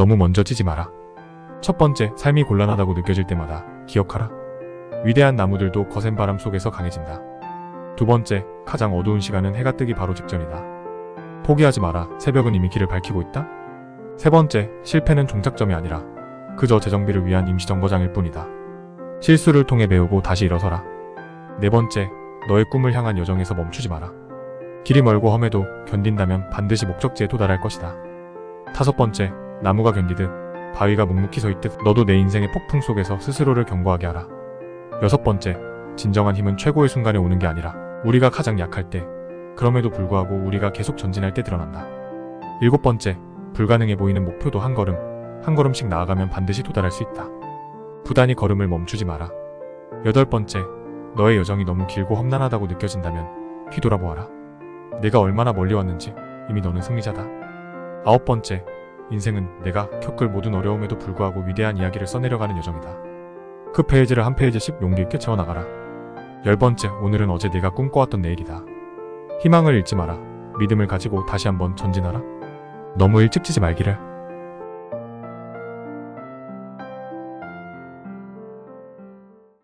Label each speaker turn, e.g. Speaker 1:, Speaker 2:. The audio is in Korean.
Speaker 1: 너무 먼저 찌지 마라. 첫 번째, 삶이 곤란하다고 느껴질 때마다 기억하라. 위대한 나무들도 거센 바람 속에서 강해진다. 두 번째, 가장 어두운 시간은 해가 뜨기 바로 직전이다. 포기하지 마라. 새벽은 이미 길을 밝히고 있다. 세 번째, 실패는 종착점이 아니라 그저 재정비를 위한 임시 정거장일 뿐이다. 실수를 통해 배우고 다시 일어서라. 네 번째, 너의 꿈을 향한 여정에서 멈추지 마라. 길이 멀고 험해도 견딘다면 반드시 목적지에 도달할 것이다. 다섯 번째, 나무가 견디듯 바위가 묵묵히 서 있듯 너도 내 인생의 폭풍 속에서 스스로를 견고하게 하라. 여섯 번째, 진정한 힘은 최고의 순간에 오는 게 아니라 우리가 가장 약할 때, 그럼에도 불구하고 우리가 계속 전진할 때 드러난다. 일곱 번째, 불가능해 보이는 목표도 한 걸음, 한 걸음씩 나아가면 반드시 도달할 수 있다. 부단히 걸음을 멈추지 마라. 여덟 번째, 너의 여정이 너무 길고 험난하다고 느껴진다면 뒤돌아보아라. 내가 얼마나 멀리 왔는지 이미 너는 승리자다. 아홉 번째, 인생은 내가 겪을 모든 어려움에도 불구하고 위대한 이야기를 써내려가는 여정이다. 그 페이지를 한 페이지씩 용기 있게 채워나가라. 열 번째, 오늘은 어제 내가 꿈꿔왔던 내일이다. 희망을 잃지 마라. 믿음을 가지고 다시 한번 전진하라. 너무 일찍 지지 말기를.